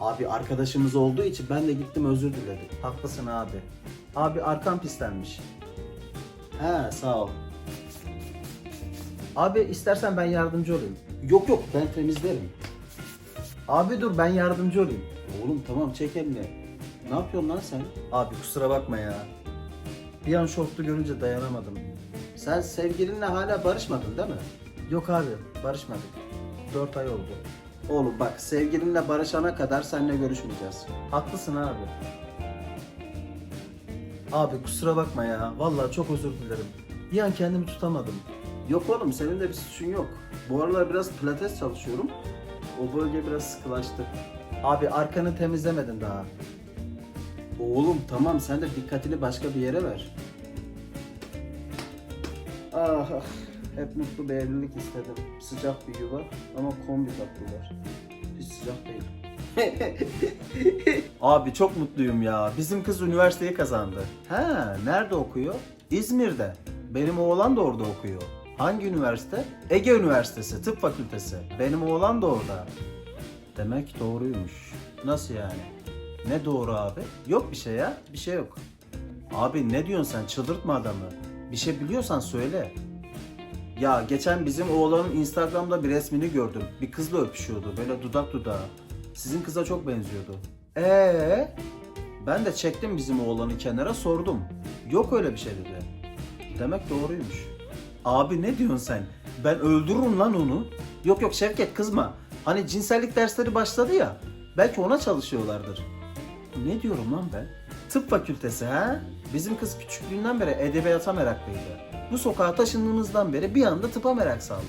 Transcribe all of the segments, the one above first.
Abi arkadaşımız olduğu için ben de gittim özür diledim. Haklısın abi. Abi arkam pislenmiş. He sağ ol. Abi istersen ben yardımcı olayım. Yok yok ben temizlerim. Abi dur ben yardımcı olayım. Oğlum tamam çek elini. Ne yapıyorsun lan sen? Abi kusura bakma ya. Bir an şortlu görünce dayanamadım. Sen sevgilinle hala barışmadın değil mi? Yok abi barışmadık. 4 ay oldu. Oğlum bak sevgilinle barışana kadar seninle görüşmeyeceğiz. Haklısın abi. Abi kusura bakma ya. Vallahi çok özür dilerim. Bir an kendimi tutamadım. Yok oğlum senin de bir suçun yok. Bu aralar biraz pilates çalışıyorum. O bölge biraz sıkılaştı. Abi arkanı temizlemedin daha. Oğlum tamam sen de dikkatini başka bir yere ver. Ah, ah, hep mutlu bir evlilik istedim. Sıcak bir yuva ama kombi tatlılar. Hiç sıcak değil. Abi çok mutluyum ya. Bizim kız üniversiteyi kazandı. Ha, nerede okuyor? İzmir'de. Benim oğlan da orada okuyor. Hangi üniversite? Ege Üniversitesi, Tıp Fakültesi. Benim oğlan da orada. Demek doğruymuş. Nasıl yani? Ne doğru abi? Yok bir şey ya. Bir şey yok. Abi ne diyorsun sen? Çıldırtma adamı. Bir şey biliyorsan söyle. Ya geçen bizim oğlanın Instagram'da bir resmini gördüm. Bir kızla öpüşüyordu. Böyle dudak dudağa. Sizin kıza çok benziyordu. Ee? Ben de çektim bizim oğlanı kenara sordum. Yok öyle bir şey dedi. Demek doğruymuş. Abi ne diyorsun sen? Ben öldürürüm lan onu. Yok yok Şevket kızma. Hani cinsellik dersleri başladı ya. Belki ona çalışıyorlardır. Ne diyorum lan ben? Tıp fakültesi ha? Bizim kız küçüklüğünden beri edebiyata meraklıydı. Bu sokağa taşındığımızdan beri bir anda tıpa merak saldı.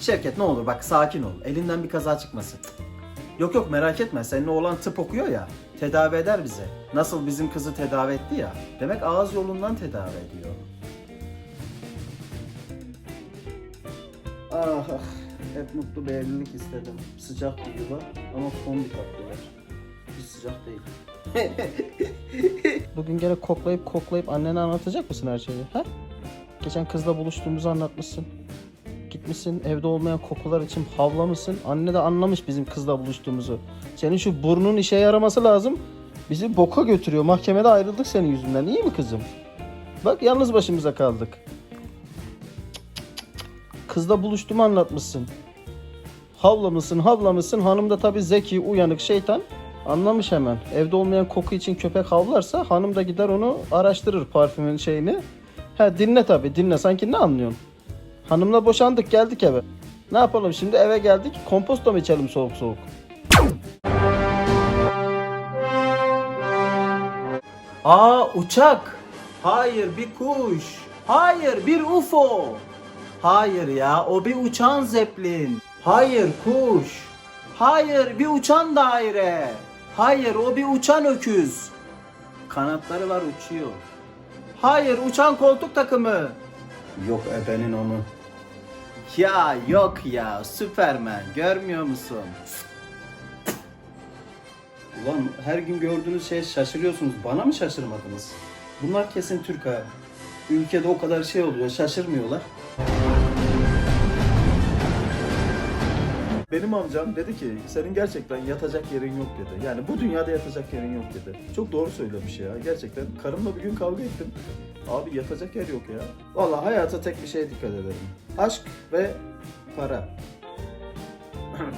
Şevket ne olur bak sakin ol. Elinden bir kaza çıkmasın. Yok yok merak etme. Senin oğlan tıp okuyor ya. Tedavi eder bize. Nasıl bizim kızı tedavi etti ya. Demek ağız yolundan tedavi ediyor. Ah ah. Hep mutlu bir evlilik istedim. Sıcak bir yuva ama kombi tatlılar. Sıcak değil. Bugün gene koklayıp koklayıp annene anlatacak mısın her şeyi? Ha? Geçen kızla buluştuğumuzu anlatmışsın. Gitmişsin evde olmayan kokular için havlamışsın. Anne de anlamış bizim kızla buluştuğumuzu. Senin şu burnun işe yaraması lazım. Bizi boka götürüyor. Mahkemede ayrıldık senin yüzünden. İyi mi kızım? Bak yalnız başımıza kaldık. Kızla buluştuğumu anlatmışsın. Havlamışsın, havlamışsın. Hanım da tabii zeki, uyanık şeytan. Anlamış hemen. Evde olmayan koku için köpek havlarsa hanım da gider onu araştırır parfümün şeyini. Ha dinle tabii dinle. Sanki ne anlıyorsun? Hanımla boşandık geldik eve. Ne yapalım şimdi eve geldik. Komposto mu içelim soğuk soğuk? Aa uçak. Hayır bir kuş. Hayır bir UFO. Hayır ya o bir uçan zeplin. Hayır kuş. Hayır bir uçan daire. Hayır o bir uçan öküz. Kanatları var uçuyor. Hayır uçan koltuk takımı. Yok ebenin onu. Ya yok ya Süpermen görmüyor musun? Ulan her gün gördüğünüz şey şaşırıyorsunuz. Bana mı şaşırmadınız? Bunlar kesin Türk ha. Ülkede o kadar şey oluyor şaşırmıyorlar. Benim amcam dedi ki senin gerçekten yatacak yerin yok dedi. Yani bu dünyada yatacak yerin yok dedi. Çok doğru söylemiş ya. Gerçekten karımla bir gün kavga ettim. Abi yatacak yer yok ya. Vallahi hayata tek bir şeye dikkat ederim. Aşk ve para.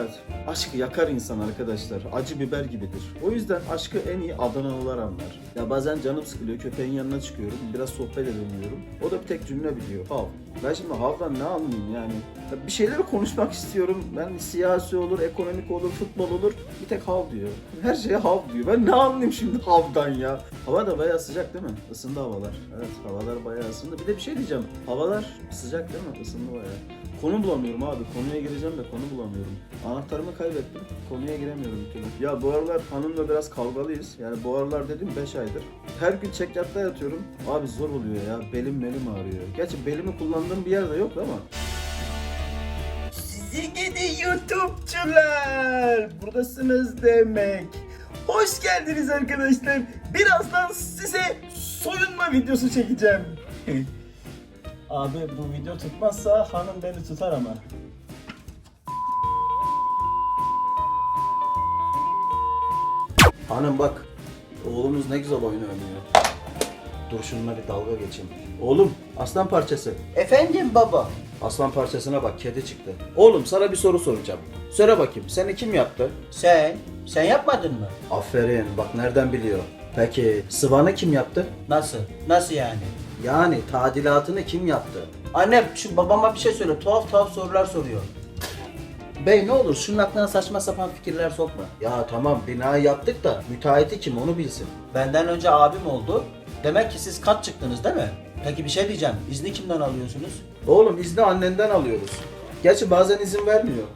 Evet. Aşk yakar insan arkadaşlar. Acı biber gibidir. O yüzden aşkı en iyi Adanalılar anlar. Ya bazen canım sıkılıyor. Köpeğin yanına çıkıyorum. Biraz sohbet edemiyorum. O da bir tek cümle biliyor. Hav. Ben şimdi havdan ne anlayayım yani? Ya bir şeyleri konuşmak istiyorum. Ben siyasi olur, ekonomik olur, futbol olur. Bir tek hav diyor. Her şeye hav diyor. Ben ne anlayayım şimdi havdan ya? Hava da bayağı sıcak değil mi? Isındı havalar. Evet havalar bayağı ısındı. Bir de bir şey diyeceğim. Havalar sıcak değil mi? Isındı bayağı. Konu bulamıyorum abi. Konuya gireceğim de konu bulamıyorum. Anahtarımı kaybettim. Konuya giremiyorum bir. Ya bu aralar hanımla biraz kavgalıyız. Yani bu aralar dedim 5 aydır. Her gün çekyatta yatıyorum. Abi zor oluyor ya. Belim belim ağrıyor. Gerçi belimi kullandığım bir yerde yok ama. Sizi gidi YouTube'cular. Buradasınız demek. Hoş geldiniz arkadaşlar. Birazdan size soyunma videosu çekeceğim. Abi bu video tutmazsa hanım beni tutar ama. Hanım bak. Oğlumuz ne güzel oyun oynuyor. Dur şununla bir dalga geçeyim. Oğlum aslan parçası. Efendim baba. Aslan parçasına bak kedi çıktı. Oğlum sana bir soru soracağım. Söyle bakayım seni kim yaptı? Sen, sen yapmadın mı? Aferin bak nereden biliyor. Peki sıvanı kim yaptı? Nasıl? Nasıl yani? Yani tadilatını kim yaptı? Anne şu babama bir şey söyle. Tuhaf tuhaf sorular soruyor. Bey ne olur şunun aklına saçma sapan fikirler sokma. Ya tamam binayı yaptık da müteahhiti kim onu bilsin. Benden önce abim oldu. Demek ki siz kat çıktınız değil mi? Peki bir şey diyeceğim. İzni kimden alıyorsunuz? Oğlum izni annenden alıyoruz. Gerçi bazen izin vermiyor.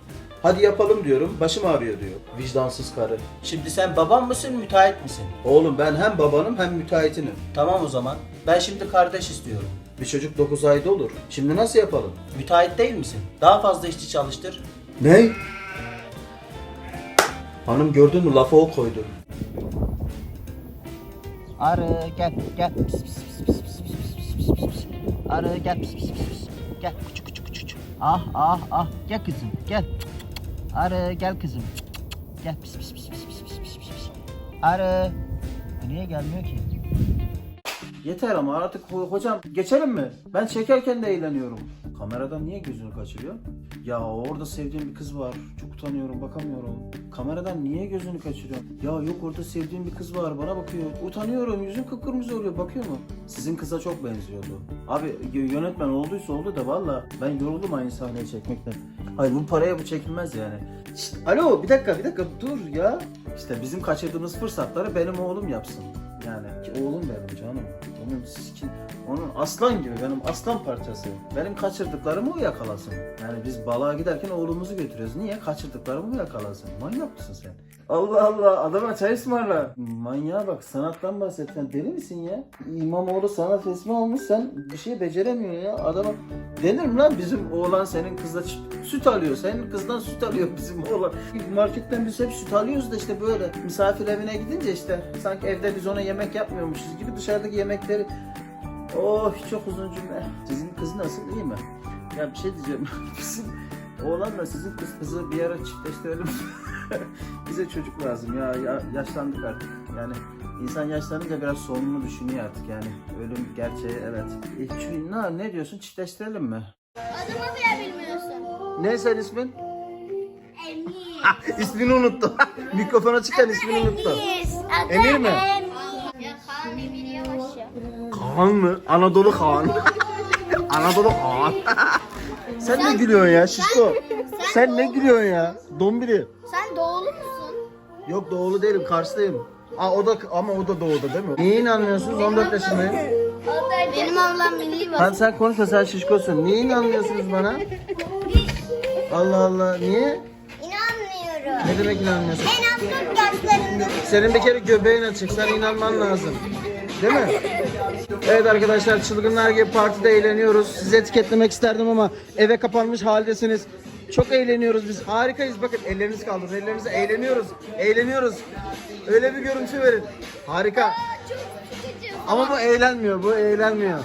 Hadi yapalım diyorum başım ağrıyor diyor. Vicdansız karı. Şimdi sen babam mısın, müteahhit misin? Oğlum ben hem babanım hem müteahhitinim. Tamam o zaman. Ben şimdi kardeş istiyorum. Bir çocuk 9 ayda olur. Şimdi nasıl yapalım? Müteahhit değil misin? Daha fazla işçi çalıştır. Ne? Hanım gördün mü lafı o koydu. Arı gel gel. Pis, pis, pis, pis, pis, pis, pis, pis, pis, pis. Arı gel pis pis pis pis. Gel küçük küçük küçük. Ah ah ah gel kızım gel. Arı gel kızım. Gel pis pis pis pis pis pis pis pis. Arı. Niye gelmiyor ki? Yeter ama artık ho- hocam geçelim mi? Ben çekerken de eğleniyorum. Kameradan niye gözünü kaçırıyor? Ya orada sevdiğim bir kız var. Çok utanıyorum bakamıyorum. Kameradan niye gözünü kaçırıyor? Ya yok orada sevdiğim bir kız var bana bakıyor. Utanıyorum yüzüm kıpkırmızı oluyor bakıyor mu? Sizin kıza çok benziyordu. Abi yönetmen olduysa oldu da valla ben yoruldum aynı sahneyi çekmekten. Hayır bu paraya bu çekilmez yani. Şşt, alo bir dakika bir dakika dur ya. İşte bizim kaçırdığımız fırsatları benim oğlum yapsın. Yani ki oğlum benim canım. Onun sikin, onun aslan gibi benim aslan parçası. Benim kaçırdıklarımı o yakalasın. Yani biz balığa giderken oğlumuzu götürüyoruz. Niye? Kaçırdıklarımı o yakalasın. Manyak mısın sen? Allah Allah adama çay ısmarla. Manyağa bak sanattan bahset sen deli misin ya? İmamoğlu sanat resmi olmuş sen bir şey beceremiyorsun ya. Adama denir mi lan bizim oğlan senin kızla süt alıyor. Senin kızdan süt alıyor bizim oğlan. Marketten biz hep süt alıyoruz da işte böyle misafir evine gidince işte sanki evde biz ona yemek yapmıyormuşuz gibi dışarıdaki yemekleri Oh çok uzun cümle. Sizin kız nasıl iyi mi? Ya bir şey diyeceğim. Bizim oğlanla sizin kız kızı bir ara çiftleştirelim. Bize çocuk lazım ya, ya yaşlandık artık. Yani insan yaşlanınca biraz sonunu düşünüyor artık yani. Ölüm gerçeği evet. E, şu- ne, ne diyorsun çiftleştirelim mi? Adımı bile bilmiyorsun. Ne sen ismin? Emir. ismini unuttu. Mikrofona çıkan ismini unuttu. Emir mi? Kaan mı? Anadolu Kaan. Anadolu Kaan. Sen ne gülüyorsun ya şişko? Sen ne gülüyorsun ya? Dombili. Sen doğulu musun? Yok doğulu değilim Karslıyım. Aa o da ama o da doğuda değil mi? Niye inanmıyorsunuz? 14 yaşındayım. Benim ablam milli var. Lan sen konuşma sen şişkosun. Niye inanmıyorsunuz bana? Allah Allah niye? İnanmıyorum. Ne demek inanmıyorsun? En absürt yaşlarında. Senin bir kere göbeğin açık. Sen inanman lazım. Değil mi? Evet arkadaşlar çılgınlar gibi partide eğleniyoruz. Sizi etiketlemek isterdim ama eve kapanmış haldesiniz. Çok eğleniyoruz biz. Harikayız. Bakın elleriniz kaldır. Ellerinizi eğleniyoruz. Eğleniyoruz. Öyle bir görüntü verin. Harika. Ama bu eğlenmiyor. Bu eğlenmiyor.